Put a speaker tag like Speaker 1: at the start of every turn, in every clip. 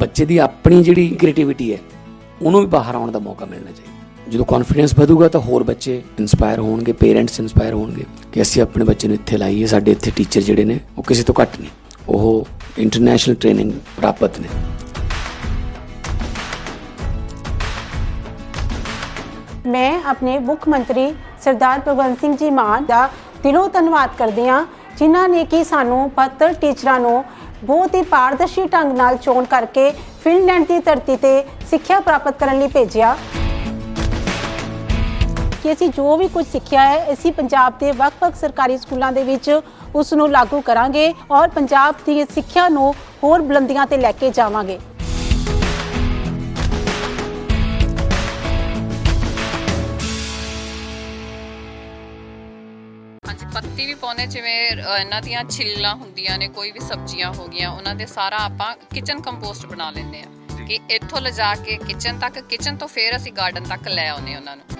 Speaker 1: ਬੱਚੇ ਦੀ ਆਪਣੀ ਜਿਹੜੀ ਕ੍ਰੀਏਟੀਵਿਟੀ ਹੈ, ਉਹਨੂੰ ਵੀ ਬਾਹਰ ਆਉਣ ਦਾ ਮੌਕਾ ਮਿਲਣਾ ਚਾਹੀਦਾ। ਜਦੋਂ ਕੌਨਫੀਡੈਂਸ ਵਧੂਗਾ ਤਾਂ ਹੋਰ ਬੱਚੇ ਇਨਸਪਾਇਰ ਹੋਣਗੇ ਪੇਰੈਂਟਸ ਇਨਸਪਾਇਰ ਹੋਣਗੇ ਕਿ ਅਸੀਂ ਆਪਣੇ ਬੱਚੇ ਨੂੰ ਇੱਥੇ ਲਾਈਏ, ਸਾਡੇ ਇੱਥੇ ਟੀਚਰ ਜਿਹੜੇ ਨੇ, ਉਹ ਕਿਸੇ ਤੋਂ ਘੱਟ ਨਹੀਂ। ਉਹ ਇੰਟਰਨੈਸ਼ਨਲ ਟ੍ਰੇਨਿੰਗ ਪ੍ਰਾਪਤ ਨੇ।
Speaker 2: ਮੈਂ ਆਪਣੇ ਮੁੱਖ ਮੰਤਰੀ ਸਰਦਾਰ ਭਗਵੰਤ ਸਿੰਘ ਜੀ ਮਾਨ ਦਾ ਦਿਲੋਂ ਧੰਨਵਾਦ ਕਰਦੀ ਹਾਂ, ਜਿਨ੍ਹਾਂ ਨੇ ਕਿ ਸਾਨੂੰ ਪੱਤਰ ਟੀਚਰਾਂ ਨੂੰ ਬਹੁਤ ਹੀ ਪਾਰਦਰਸ਼ੀ ਢੰਗ ਨਾਲ ਚੋਣ ਕਰਕੇ ਫਿਨਲੈਂਡ ਦੀ ਧਰਤੀ ਤੇ ਸਿੱਖਿਆ ਪ੍ਰਾਪਤ ਕਰਨ ਲਈ ਭੇਜਿਆ। ਕਿ ਅਸੀਂ ਜੋ ਵੀ ਕੁਝ ਸਿੱਖਿਆ ਹੈ, ਅਸੀਂ ਪੰਜਾਬ ਦੇ ਵੱਖ-ਵੱਖ ਸਰਕਾਰੀ ਸਕੂਲਾਂ ਦੇ ਵਿੱਚ ਉਸ ਨੂੰ ਲਾਗੂ ਕਰਾਂਗੇ ਔਰ ਪੰਜਾਬ ਦੀ ਸਿੱਖਿਆ ਨੂੰ ਹੋਰ ਬੁਲੰਦੀਆਂ ਤੇ ਲੈ ਕੇ ਜਾਵਾਂਗੇ।
Speaker 3: ਹਾਂਜੀ ਪੱਤੀ ਵੀ ਪਾਉਂਦੇ ਜਿਵੇਂ ਅ, ਇਹਨਾਂ ਦੀਆਂ ਛਿੱਲਾਂ ਹੁੰਦੀਆਂ ਨੇ ਕੋਈ ਵੀ ਸਬਜ਼ੀਆਂ ਹੋ ਗਈਆਂ ਉਹਨਾਂ ਦੇ ਸਾਰਾ ਆਪਾਂ ਕਿਚਨ ਕੰਪੋਸਟ ਬਣਾ ਲੈਂਦੇ ਆ। ਕਿ ਇੱਥੋਂ ਲਿਜਾ ਕੇ ਕਿਚਨ ਤੱਕ ਕਿਚਨ ਤੋਂ ਫੇਰ ਅਸੀਂ ਗਾਰਡਨ ਤੱਕ ਲੈ ਆਉਂਦੇ ਉਹਨਾਂ ਨੂੰ।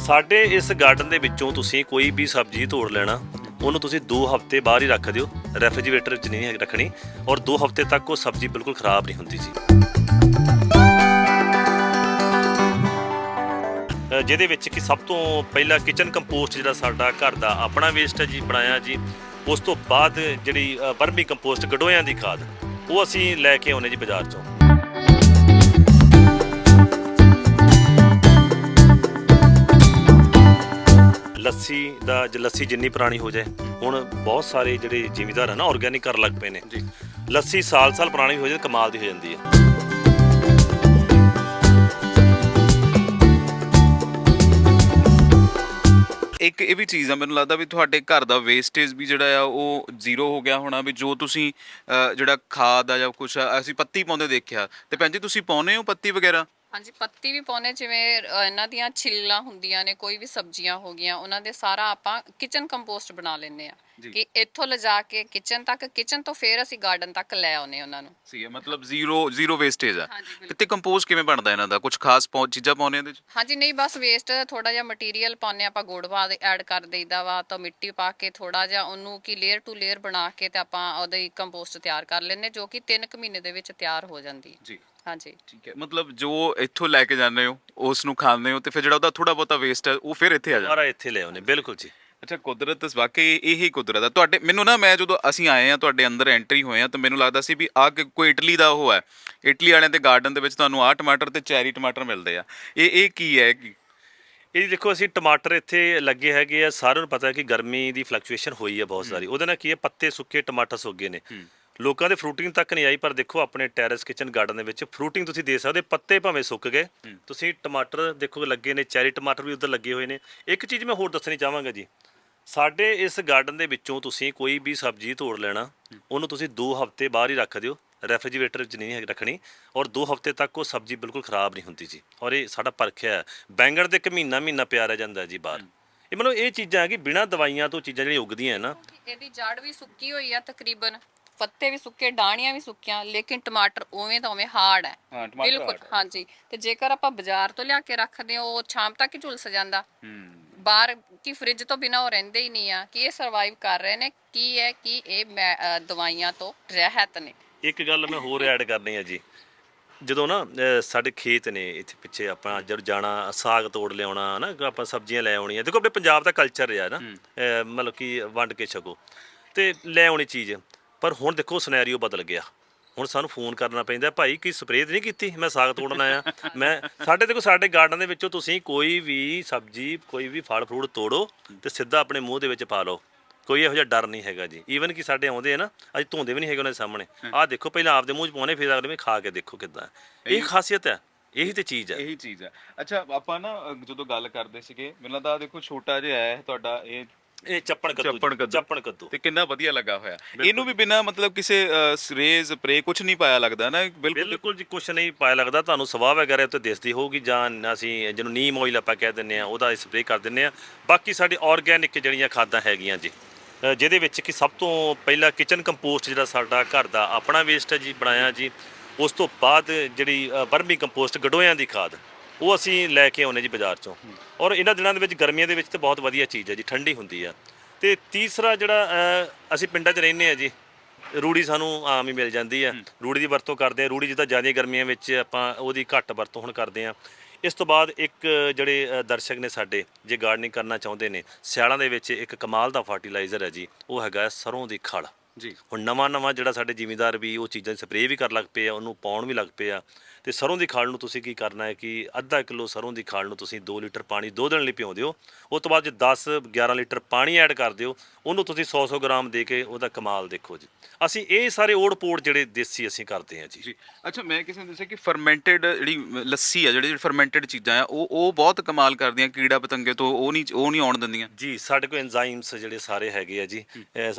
Speaker 4: ਸਾਡੇ ਇਸ ਗਾਰਡਨ ਦੇ ਵਿੱਚੋਂ ਤੁਸੀਂ ਕੋਈ ਵੀ ਸਬਜ਼ੀ ਤੋੜ ਲੈਣਾ ਉਹਨੂੰ ਤੁਸੀਂ 2 ਹਫ਼ਤੇ ਬਾਹਰ ਹੀ ਰੱਖ ਦਿਓ ਰੈਫਰੀਜਰੇਟਰ ਵਿੱਚ ਨਹੀਂ ਰੱਖਣੀ ਔਰ 2 ਹਫ਼ਤੇ ਤੱਕ ਉਹ ਸਬਜ਼ੀ ਬਿਲਕੁਲ ਖਰਾਬ ਨਹੀਂ ਹੁੰਦੀ ਜੀ। ਜਿਹਦੇ ਵਿੱਚ ਕਿ ਸਭ ਤੋਂ ਪਹਿਲਾਂ ਕਿਚਨ ਕੰਪੋਸਟ ਜਿਹੜਾ ਸਾਡਾ ਘਰ ਦਾ ਆਪਣਾ ਵੇਸਟ ਹੈ ਜੀ ਬਣਾਇਆ ਜੀ। ਉਸ ਤੋਂ ਬਾਅਦ ਜਿਹੜੀ ਵਰਮੀ ਕੰਪੋਸਟ ਗਡੋਇਆਂ ਦੀ ਖਾਦ ਉਹ ਅਸੀਂ ਲੈ ਕੇ ਆਉਨੇ ਜੀ ਬਾਜ਼ਾਰ ਚੋਂ। ਲੱਸੀ ਦਾ ਜ- ਲੱਸੀ ਜਿੰਨੀ ਪੁਰਾਣੀ ਹੋ ਜਾਏ ਹੁਣ ਬਹੁਤ ਸਾਰੇ ਜਿਹੜੇ ਜ਼ਿਮੀਦਾਰ ਹਨ ਨਾ ਆਰਗੈਨਿਕ ਕਰਨ ਲੱਗ ਪਏ ਨੇ। ਜੀ। ਲੱਸੀ ਸਾਲ ਸਾਲ ਪੁਰਾਣੀ ਹੋ ਜਾਏ ਕਮਾਲ ਦੀ ਹੋ ਜਾਂਦੀ ਹੈ।
Speaker 5: ਇੱਕ ਇਹ ਵੀ ਚੀਜ਼ ਆ ਮੈਨੂੰ ਲੱਗਦਾ ਵੀ ਤੁਹਾਡੇ ਘਰ ਦਾ ਵੇਸਟੇਜ ਵੀ ਜਿਹੜਾ ਆ ਉਹ ਜ਼ੀਰੋ ਹੋ ਗਿਆ ਹੋਣਾ ਵੀ ਜੋ ਤੁਸੀਂ ਅ, ਜਿਹੜਾ ਖਾਦ ਆ ਜਾਂ ਕੁਝ ਅਸੀਂ ਪੱਤੀ ਪਾਉਂਦੇ ਦੇਖਿਆ। ਤੇ ਭੈਣ ਜੀ ਤੁਸੀਂ ਪਾਉਨੇ ਹੋ ਪੱਤੀ ਵਗੈਰਾ?
Speaker 3: ਹਾਂਜੀ ਪੱਤੀ ਵੀ ਪਾਉਂਦੇ ਜਿਵੇਂ ਅ, ਇਹਨਾਂ ਦੀਆਂ ਛਿੱਲਾਂ ਹੁੰਦੀਆਂ ਨੇ ਕੋਈ ਵੀ ਸਬਜ਼ੀਆਂ ਹੋ ਗਈਆਂ ਉਹਨਾਂ ਦੇ ਸਾਰਾ ਆਪਾਂ ਕਿਚਨ ਕੰਪੋਸਟ ਬਣਾ ਲੈਂਦੇ ਆ ਕਿ ਇੱਥੋਂ ਲਿਜਾ ਕੇ ਕਿਚਨ ਤੱਕ ਕਿਚਨ ਤੋਂ ਫੇਰ ਅਸੀਂ ਗਾਰਡਨ ਤੱਕ ਲੈ ਆਉਂਦੇ ਉਹਨਾਂ ਨੂੰ।
Speaker 5: ਸੀ ਮਤਲਬ ਜ਼ੀਰੋ ਜ਼ੀਰੋ ਵੇਸਟੇਜ ਆ।
Speaker 3: ਹਾਂਜੀ, ਬਿਲਕੁਲ।
Speaker 5: ਤੇ ਤੇ ਕੰਪੋਜ਼ ਕਿਵੇਂ ਬਣਦਾ ਇਹਨਾਂ ਦਾ? ਕੁਝ ਖਾਸ ਪੌ ਚੀਜ਼ਾਂ ਪਾਉਨੇ ਇਹਦੇ ਚ?
Speaker 3: ਹਾਂਜੀ ਨਹੀਂ ਬਸ ਵੇਸਟ ਥੋੜਾ ਜਿਹਾ ਮਟੀਰੀਅਲ ਪਾਉਂਦੇ ਆਪਾਂ ਗੁੜ ਪਾ ਦੇ ਐਡ ਕਰ ਦੇਈਦਾ ਵਾ ਤਾਂ ਮਿੱਟੀ ਪਾ ਕੇ ਥੋੜਾ ਜਿਹਾ ਉਹਨੂੰ ਕੀ ਲੇਅਰ ਟੂ ਲੇਅਰ ਬਣਾ ਕੇ ਤੇ ਆਪਾਂ ਉਹਦੀ ਕੰਪੋਸਟ ਤਿਆਰ ਕਰ ਲੈਂਦੇ ਜੋ ਕਿ 3 ਕੁ ਮਹੀਨੇ ਦੇ ਵਿੱਚ ਤਿਆਰ ਹੋ ਜਾਂਦੀ ਹੈ।
Speaker 5: ਜੀ।
Speaker 3: ਹਾਂਜੀ।
Speaker 5: ਠੀਕ ਹੈ ਮਤਲਬ ਜੋ ਇੱਥੋਂ ਲੈ ਕੇ ਜਾਂਦੇ ਹੋ ਉਸ ਨੂੰ ਖਾਂਦੇ ਹੋ ਤੇ ਫਿਰ ਜਿਹੜਾ ਉਹਦਾ ਥੋੜਾ ਬਹੁਤਾ ਵੇਸਟ ਹੈ ਉਹ ਫਿਰ ਇੱਥੇ ਆ ਜਾਂਦਾ।
Speaker 4: ਸਾਰਾ ਇੱਥੇ ਲੈ ਆਉਨੇ ਬਿਲਕੁਲ ਜੀ।
Speaker 5: ਅੱਛਾ ਕੁਦਰਤ ਵਾਕਈ ਇਹੀ ਕੁਦਰਤ ਆ। ਤੁਹਾਡੇ ਮੈਨੂੰ ਨਾ ਮੈਂ ਜਦੋਂ ਅਸੀਂ ਆਏ ਆ ਤੁਹਾਡੇ ਅੰਦਰ ਐਂਟਰੀ ਹੋਏ ਆ ਤਾਂ ਮੈਨੂੰ ਲੱਗਦਾ ਸੀ ਵੀ ਆ ਕੋਈ ਇਟਲੀ ਦਾ ਉਹ ਹੈ। ਇਟਲੀ ਵਾਲਿਆਂ ਦੇ ਗਾਰਡਨ ਦੇ ਵਿੱਚ ਤੁਹਾਨੂੰ ਆ ਟਮਾਟਰ ਤੇ ਚੈਰੀ ਟਮਾਟਰ ਮਿਲਦੇ ਆ। ਇਹ ਇਹ ਕੀ ਹੈ ਕੀ?
Speaker 4: ਇਹ ਜੀ ਦੇਖੋ ਅਸੀਂ ਟਮਾਟਰ ਇੱਥੇ ਲੱਗੇ ਹੈਗੇ ਆ ਸਾਰਿਆਂ ਨੂੰ ਪਤਾ ਹੈ ਕਿ ਗਰਮੀ ਦੀ ਫਲਕਚੁਏਸ਼ਨ ਹੋਈ ਹੈ ਬਹੁਤ ਸਾਰੀ। ਉਹਦੇ ਨਾਲ ਕੀ ਹੈ ਪੱਤੇ ਸੁੱਕੇ ਟਮਾਟਰ ਸੁੱਕ ਗਏ ਨੇ। ਲੋਕਾਂ ਦੇ ਫਰੂਟਿੰਗ ਤੱਕ ਨਹੀਂ ਆਈ ਪਰ ਦੇਖੋ ਆਪਣੇ ਟੈਰੇਸ ਕਿਚਨ ਗਾਰਡਨ ਦੇ ਵਿੱਚ ਫਰੂਟਿੰਗ ਤੁਸੀਂ ਦੇ ਸਕਦੇ ਪੱਤੇ ਭਾਵੇਂ ਸੁੱਕ ਗਏ। ਤੁਸੀਂ ਟਮਾਟਰ ਦੇਖੋ ਲੱਗੇ ਨੇ ਚੈਰੀ ਟਮਾਟਰ ਵੀ ਉੱਧਰ ਲੱਗੇ ਹੋਏ ਨੇ। ਇੱਕ ਚੀਜ਼ ਮੈਂ ਹੋਰ ਦੱਸਣੀ ਚਾਹਾਂਗਾ ਜੀ। ਸਾਡੇ ਇਸ ਗਾਰਡਨ ਦੇ ਵਿੱਚੋਂ ਤੁਸੀਂ ਕੋਈ ਵੀ ਸਬਜ਼ੀ ਤੋੜ ਲੈਣਾ ਉਹਨੂੰ ਤੁਸੀਂ 2 ਹਫ਼ਤੇ ਬਾਹਰ ਹੀ ਰੱਖ ਦਿਓ ਰੈਫਰੀਜਰੇਟਰ ਵਿੱਚ ਨਹੀਂ ਰੱਖਣੀ ਔਰ 2 ਹਫ਼ਤੇ ਤੱਕ ਉਹ ਸਬਜ਼ੀ ਬਿਲਕੁਲ ਖਰਾਬ ਨਹੀਂ ਹੁੰਦੀ ਜੀ। ਔਰ ਇਹ ਸਾਡਾ ਪਰਖਿਆ ਹੈ। ਬੈਂਗਣ ਤੇ ਇੱਕ ਮਹੀਨਾ ਮਹੀਨਾ ਪਿਆ ਰਹਿ ਜਾਂਦਾ ਜੀ ਬਾਹਰ। ਇਹ ਮਤਲਬ ਇਹ ਚੀਜ਼ਾਂ ਹੈ ਕਿ ਬਿਨਾਂ ਦਵਾਈਆਂ ਤੋਂ ਚੀਜ਼ਾਂ ਜਿਹੜੀਆਂ ਉੱਗਦੀਆਂ ਹੈ ਨਾ।
Speaker 3: ਇਹਦੀ ਜੜ ਵੀ ਸੁੱਕੀ ਹੋਈ ਆ ਤਕਰੀਬਨ। ਪੱਤੇ ਵੀ ਸੁੱਕੇ ਡਾਣੀਆਂ ਵੀ ਸੁੱਕੀਆਂ ਲੇਕਿਨ ਟਮਾਟਰ ਉਵੇਂ ਤਾਂ ਉਵੇਂ ਹਾਰਡ ਹੈ।
Speaker 5: ਹਾਂ, ਟਮਾਟਰ
Speaker 3: ਬਿਲਕੁਲ
Speaker 5: hard ਹੈ।
Speaker 3: ਹਾਂਜੀ। ਤੇ ਜੇਕਰ ਆਪਾਂ ਬਾਜ਼ਾਰ ਤੋਂ ਲਿਆ ਕੇ ਰੱਖਦੇ ਹਾਂ ਉਹ ਸ਼ਾਮ ਤੱਕ ਹੀ ਝੁਲਸ ਜਾਂਦਾ। ਬਾਹਰ ਕੀ ਫ੍ਰਿਜ ਤੋਂ ਬਿਨਾ ਉਹ ਰਹਿੰਦੇ ਹੀ ਨਹੀਂ ਆ। ਕਿ ਇਹ ਸਰਵਾਈਵ ਕਰ ਰਹੇ ਨੇ? ਕੀ ਹੈ ਕਿ ਇਹ ਮੈਂ- ਅ, ਦਵਾਈਆਂ ਤੋਂ ਰਹਿਤ ਨੇ?
Speaker 4: ਇੱਕ ਗੱਲ ਮੈਂ ਹੋਰ ਐਡ ਕਰਨੀ ਹੈ ਜੀ। ਜਦੋਂ ਨਾ ਅਹ, ਸਾਡੇ ਖੇਤ ਨੇ ਇੱਥੇ ਪਿੱਛੇ ਆਪਾਂ ਜਦ ਜਾਣਾ ਸਾਗ ਤੋੜ ਲਿਆਉਣਾ ਨਾ ਆਪਾਂ ਸਬਜ਼ੀਆਂ ਲੈ ਆਉਣੀਆਂ। ਦੇਖੋ ਆਪਣੇ ਪੰਜਾਬ ਦਾ ਕਲਚਰ ਰਿਹਾ ਨਾ। ਅਹ, ਮਤਲਬ ਕਿ ਵੰਡ ਕੇ ਛਕੋ। ਤੇ ਲੈ ਆਉਣੀ ਚੀਜ਼। ਪਰ ਹੁਣ ਦੇਖੋ ਸਿਨੈਰੀਓ ਬਦਲ ਗਿਆ। ਹੁਣ ਸਾਨੂੰ ਫੋਨ ਕਰਨਾ ਪੈਂਦਾ ਭਾਈ ਕੀ ਸਪਰੇਅ ਨਹੀਂ ਕੀਤੀ? ਮੈਂ ਸਾਗ ਤੋੜਨ ਆਇਆ। ਮੈਂ ਸਾਡੇ ਦੇਖੋ ਸਾਡੇ ਗਾਰਡਨ ਦੇ ਵਿੱਚੋਂ ਤੁਸੀਂ ਕੋਈ ਵੀ ਸਬਜ਼ੀ ਕੋਈ ਵੀ ਫਲ ਫਰੂਟ ਤੋੜੋ ਤੇ ਸਿੱਧਾ ਆਪਣੇ ਮੂੰਹ ਦੇ ਵਿੱਚ ਪਾ ਲਓ। ਕੋਈ ਇਹੋ ਜਿਹਾ ਡਰ ਨਹੀਂ ਹੈਗਾ ਜੀ। ਈਵਨ ਕਿ ਸਾਡੇ ਆਉਂਦੇ ਆ ਨਾ ਅੱਜ ਧੋਂਦੇ ਵੀ ਨਹੀਂ ਹੈਗੇ ਉਹਨਾਂ ਦੇ ਸਾਹਮਣੇ। ਆਹ ਦੇਖੋ ਪਹਿਲਾਂ ਆਪਦੇ ਮੂੰਹ 'ਚ ਪਾਉਣੇ ਫਿਰ ਅਗਲੇ ਵਿੱਚ ਖਾ ਕੇ ਦੇਖੋ ਕਿਦਾਂ। ਇਹ ਖਾਸੀਅਤ ਹੈ। ਇਹੀ ਤੇ ਚੀਜ਼ ਹੈ।
Speaker 5: ਇਹੀ ਚੀਜ਼ ਹੈ। ਅੱਛਾ ਆਪਾਂ ਨਾ ਜਦੋਂ ਗੱਲ ਕਰਦੇ ਸੀਗੇ ਮੈਨੂੰ ਲੱਗਦਾ ਦੇਖੋ ਛੋਟਾ ਜਿਹਾ ਹੈ ਤੁਹਾਡਾ ਇਹ
Speaker 4: ਇਹ ਚੱਪਣ ਕੱਦੂ ਜੀ,
Speaker 5: ਚੱਪਣ ਕੱਦੂ।
Speaker 4: ਚੱਪਣ ਕੱਦੂ।
Speaker 5: ਤੇ ਕਿੰਨਾ ਵਧੀਆ ਲੱਗਾ ਹੋਇਆ। ਇਹਨੂੰ ਵੀ ਬਿਨਾ ਮਤਲਬ ਕਿਸੇ ਸਰੇ ਸਪਰੇ ਕੁਝ ਨਹੀਂ ਪਾਇਆ ਲੱਗਦਾ ਨਾ ਬਿਲਕੁਲ।
Speaker 4: ਬਿਲਕੁਲ ਜੀ ਕੁਛ ਨਹੀਂ ਪਾਇਆ ਲੱਗਦਾ। ਤੁਹਾਨੂੰ ਸਵਾਹ ਵਗੈਰਾ ਉੱਤੇ ਦਿਸਦੀ ਹੋਊਗੀ ਜਾਂ ਅਸੀਂ ਜਿਹਨੂੰ ਨੀਮ ਆਇਲ ਆਪਾਂ ਕਹਿ ਦਿੰਨੇ ਆ ਉਹਦਾ ਸਪਰੇਅ ਕਰ ਦਿੰਨੇ ਆ ਬਾਕੀ ਸਾਡੀ ਆਰਗੈਨਿਕ ਜਿਹੜੀਆਂ ਖਾਦਾਂ ਹੈਗੀਆਂ ਜੀ ਅ, ਜਿਹਦੇ ਵਿੱਚ ਕਿ ਸਭ ਤੋਂ ਪਹਿਲਾਂ ਕਿਚਨ ਕੰਪੋਸਟ ਜਿਹੜਾ ਸਾਡਾ ਘਰ ਦਾ ਆਪਣਾ ਵੇਸਟ ਹੈ ਜੀ ਬਣਾਇਆ ਜੀ ਉਸ ਤੋਂ ਬਾਅਦ ਜਿਹੜੀ ਵਰਮੀ ਕੰਪੋਸਟ ਗਡੋਇਆਂ ਦੀ ਖਾਦ। ਉਹ ਅਸੀਂ ਲੈ ਕੇ ਆਉਨੇ ਜੀ ਬਾਜ਼ਾਰ ਚੋਂ। ਔਰ ਇਹਨਾਂ ਦਿਨਾਂ ਦੇ ਵਿੱਚ ਗਰਮੀਆਂ ਦੇ ਵਿੱਚ ਤੇ ਬਹੁਤ ਵਧੀਆ ਚੀਜ਼ ਹੈ ਜੀ ਠੰਡੀ ਹੁੰਦੀ ਆ। ਤੇ ਤੀਸਰਾ ਜਿਹੜਾ ਅ, ਅਸੀਂ ਪਿੰਡਾਂ 'ਚ ਰਹਿੰਦੇ ਆ ਜੀ ਰੂੜੀ ਸਾਨੂੰ ਆਮ ਹੀ ਮਿਲ ਜਾਂਦੀ ਆ। ਰੂੜੀ ਦੀ ਵਰਤੋਂ ਕਰਦੇ ਆ। ਰੂੜੀ ਜਿੱਦਾਂ ਜ਼ਿਆਦਾ ਗਰਮੀਆਂ ਵਿੱਚ ਆਪਾਂ ਉਹਦੀ ਘੱਟ ਵਰਤੋਂ ਹੁਣ ਕਰਦੇ ਆ। ਇਸ ਤੋਂ ਬਾਅਦ ਇੱਕ ਜਿਹੜੇ ਅ, ਦਰਸ਼ਕ ਨੇ ਸਾਡੇ ਜੇ ਗਾਰਡਨਿੰਗ ਕਰਨਾ ਚਾਹੁੰਦੇ ਨੇ ਸਿਆਲਾਂ ਦੇ ਵਿੱਚ ਇੱਕ ਕਮਾਲ ਦਾ ਫਰਟੀਲਾਈਜ਼ਰ ਹੈ ਜੀ ਉਹ ਹੈਗਾ ਸਰੋਂ ਦੀ ਖਲ।
Speaker 5: ਜੀ।
Speaker 4: ਹੁਣ ਨਵਾਂ ਨਵਾਂ ਜਿਹੜਾ ਸਾਡੇ ਜ਼ਿਮੀਂਦਾਰ ਵੀ ਉਹ ਚੀਜ਼ਾਂ ਦੀ ਸਪਰੇਅ ਵੀ ਕਰਨ ਲੱਗ ਪਏ ਆ ਉਹਨੂੰ ਪਾਉਣ ਵੀ ਲੱਗ ਪਏ ਆ। ਤੇ ਸਰੋਂ ਦੀ ਖਾਲ ਨੂੰ ਤੁਸੀਂ ਕੀ ਕਰਨਾ ਹੈ ਕਿ ਅੱਧਾ ਕਿਲੋ ਸਰੋਂ ਦੀ ਖਾਲ ਨੂੰ ਤੁਸੀਂ 2 ਲੀਟਰ ਪਾਣੀ ਦੋ ਦਿਨ ਲਈ ਭਿਓ ਦਿਓ ਉਸ ਤੋਂ ਬਾਅਦ ਜੇ 10 11 ਲੀਟਰ ਪਾਣੀ ਐਡ ਕਰ ਦਿਓ ਉਹਨੂੰ ਤੁਸੀਂ 100 100 ਗ੍ਰਾਮ ਦੇ ਕੇ ਉਹਦਾ ਕਮਾਲ ਦੇਖੋ ਜੀ। ਅਸੀਂ ਇਹ ਸਾਰੇ ਓੜ ਪੋੜ ਜਿਹੜੇ ਦੇਸੀ ਅਸੀਂ ਕਰਦੇ ਹਾਂ ਜੀ।
Speaker 5: ਜੀ ਅੱਛਾ ਮੈਂ ਕਿਸੇ ਨੇ ਦੱਸਿਆ ਕਿ ਫਰਮੈਂਟਡ ਜਿਹੜੀ ਲੱਸੀ ਆ ਜਿਹੜੀ ਫਰਮੈਂਟਡ ਚੀਜ਼ਾਂ ਆ ਉਹ ਉਹ ਬਹੁਤ ਕਮਾਲ ਕਰਦੀਆਂ ਕੀੜਾ ਪਤੰਗੇ ਤੋਂ ਉਹ ਨਹੀਂ ਉਹ ਨਹੀਂ ਆਉਣ ਦਿੰਦੀਆਂ।
Speaker 4: ਜੀ ਸਾਡੇ ਕੋਲ ਐਂਜ਼ਾਈਮਸ ਜਿਹੜੇ ਸਾਰੇ ਹੈਗੇ ਆ ਜੀ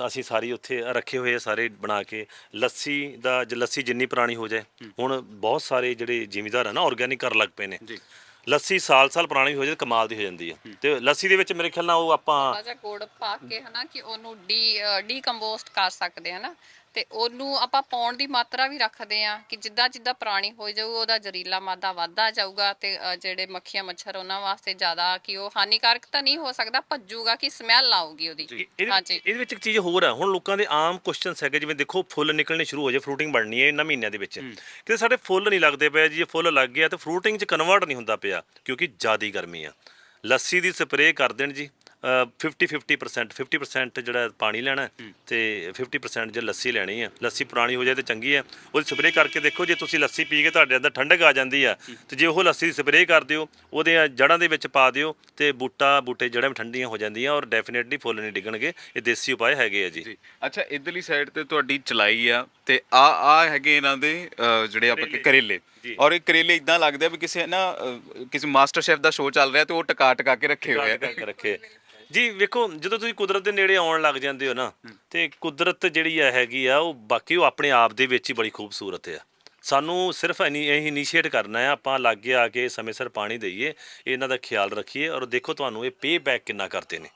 Speaker 4: ਅਸੀਂ ਸਾਰੀ ਉੱਥੇ ਰੱਖੇ ਹੋਏ ਆ ਸਾਰੇ ਬਣਾ ਕੇ। ਲੱਸੀ ਦਾ ਜੇ ਲੱਸੀ ਜਿੰਨੀ ਪੁਰਾਣੀ ਹੋ ਜਾਏ ਹੁਣ ਬਹੁਤ ਸਾਰੇ ਜਿਹੜੇ ਜ਼ਿਮੀਦਾਰ ਆ ਨਾ ਆਰਗੈਨਿਕ ਕਰਨ ਲੱਗ ਪਏ ਨੇ।
Speaker 5: ਜੀ।
Speaker 4: ਲੱਸੀ ਸਾਲ ਸਾਲ ਪੁਰਾਣੀ ਹੋ ਜਾਏ ਤਾਂ ਕਮਾਲ ਦੀ ਹੋ ਜਾਂਦੀ ਆ। ਤੇ ਲੱਸੀ ਦੇ ਵਿੱਚ ਮੇਰੇ ਖਿਆਲ ਨਾਲ ਉਹ ਆਪਾਂ
Speaker 3: ਥੋੜਾ ਜਿਹਾ ਗੁੜ ਪਾ ਕੇ ਹਨਾ ਕਿ ਉਹਨੂੰ ਡੀ ਡੀਕੰਪੋਸਟ ਕਰ ਸਕਦੇ ਹਨਾ ਤੇ ਉਹਨੂੰ ਆਪਾਂ ਪਾਉਣ ਦੀ ਮਾਤਰਾ ਵੀ ਰੱਖਦੇ ਆ ਕਿ ਜਿੱਦਾਂ ਜਿੱਦਾਂ ਪੁਰਾਣੀ ਹੋ ਜਾਊ ਉਹਦਾ ਜ਼ਰੀਲਾ ਮਾਦਾ ਵੱਧਦਾ ਜਾਊਗਾ ਤੇ ਅ, ਜਿਹੜੇ ਮੱਖੀਆਂ ਮੱਛਰ ਉਹਨਾਂ ਵਾਸਤੇ ਜ਼ਿਆਦਾ ਕਿ ਉਹ ਹਾਨੀਕਾਰਕ ਤਾਂ ਨਹੀਂ ਹੋ ਸਕਦਾ ਭੱਜੂਗਾ ਕਿ ਸਮੈਲ ਆਊਗੀ ਉਹਦੀ।
Speaker 4: ਇਹਦੇ
Speaker 3: ਹਾਂਜੀ।
Speaker 4: ਵਿੱਚ ਇਹਦੇ ਵਿੱਚ ਇੱਕ ਚੀਜ਼ ਹੋਰ ਆ ਹੁਣ ਲੋਕਾਂ ਦੇ ਆਮ ਕੁਐਸਚਨਸ ਹੈਗੇ ਜਿਵੇਂ ਦੇਖੋ ਫੁੱਲ ਨਿਕਲਣੇ ਸ਼ੁਰੂ ਹੋ ਜਾਏ ਫਰੂਟਿੰਗ ਬਣਨੀ ਹੈ ਇਹਨਾਂ ਮਹੀਨਿਆਂ ਦੇ ਵਿੱਚ। ਕਿਤੇ ਸਾਡੇ ਫੁੱਲ ਨਹੀਂ ਲੱਗਦੇ ਪਏ ਜੀ ਜੇ ਫੁੱਲ ਲੱਗ ਗਿਆ ਤਾਂ ਫਰੂਟਿੰਗ 'ਚ ਕਨਵਰਟ ਨਹੀਂ ਹੁੰਦਾ ਪਿਆ ਕਿਉਂਕਿ ਜ਼ਿਆਦੀ ਗਰਮੀ ਆ। ਲੱਸੀ ਦੀ ਸਪਰੇਅ ਕਰ ਦੇਣ ਜੀ। 50 50% 50% ਜਿਹੜਾ ਪਾਣੀ ਲੈਣਾ ਤੇ 50% ਜੇ ਲੱਸੀ ਲੈਣੀ ਆ ਲੱਸੀ ਪੁਰਾਣੀ ਹੋ ਜਾਏ ਤੇ ਚੰਗੀ ਆ ਉਹਦੀ ਸਪਰੇਅ ਕਰਕੇ ਦੇਖੋ ਜੇ ਤੁਸੀਂ ਲੱਸੀ ਪੀ ਕੇ ਤੁਹਾਡੇ ਅੰਦਰ ਠੰਡਕ ਆ ਜਾਂਦੀ ਆ ਤੇ ਜੇ ਉਹ ਲੱਸੀ ਦੀ ਸਪਰੇਅ ਕਰ ਦਿਓ ਉਹਦੇ ਜੜਾਂ ਦੇ ਵਿੱਚ ਪਾ ਦਿਓ ਤੇ ਬੂਟਾ ਬੂਟੇ ਜੜਾਂ ਠੰਡੀਆਂ ਹੋ ਜਾਂਦੀਆਂ ਔਰ ਡੈਫੀਨਿਟਲੀ ਫੁੱਲ ਨਹੀਂ ਡਿੱਗਣਗੇ। ਇਹ ਦੇਸੀ ਉਪਾਅ ਹੈਗੇ ਆ ਜੀ।
Speaker 5: ਅੱਛਾ ਇਧਰਲੀ ਸਾਈਡ ਤੇ ਤੁਹਾਡੀ ਚਲਾਈ ਆ ਤੇ ਆ ਆ ਹੈਗੇ ਇਹਨਾਂ ਦੇ ਜਿਹੜੇ ਆਪਾਂ ਕਿ ਕਰੇਲੇ। ਔਰ ਇਹ ਕਰੇਲੇ ਇਦਾਂ ਲੱਗਦੇ ਆ ਵੀ ਕਿਸੇ ਨਾ ਕਿਸੇ ਮਾਸਟਰ ਸ਼ੈਫ ਦਾ ਸ਼ੋਅ ਚੱਲ ਰਿਹਾ ਤੇ ਉਹ ਟਕਾ ਟਕਾ ਕੇ ਰੱਖੇ ਹੋਏ ਆ।
Speaker 4: ਕਰਕੇ ਰੱਖੇ ਜੀ ਵੇਖੋ ਜਦੋਂ ਤੁਸੀਂ ਕੁਦਰਤ ਦੇ ਨੇੜੇ ਆਉਣ ਲੱਗ ਜਾਂਦੇ ਹੋ ਨਾ ਤੇ ਕੁਦਰਤ ਜਿਹੜੀ ਆ ਹੈਗੀ ਆ ਉਹ ਬਾਕੀ ਉਹ ਆਪਣੇ ਆਪ ਦੇ ਵਿੱਚ ਹੀ ਬੜੀ ਖੂਬਸੂਰਤ ਆ। ਸਾਨੂੰ ਸਿਰਫ ਇਨੀ ਇਹ ਇਨੀਸ਼ੀਏਟ ਕਰਨਾ ਹੈ ਆਪਾਂ ਲਾਗੇ ਆ ਕੇ ਸਮੇਂ ਸਿਰ ਪਾਣੀ ਦਈਏ ਇਹਨਾਂ ਦਾ ਖਿਆਲ ਰੱਖੀਏ ਔਰ ਦੇਖੋ ਤੁਹਾਨੂੰ ਇਹ ਪੇ ਬੈਕ ਕਿੰਨਾ ਕਰਦੇ ਨੇ।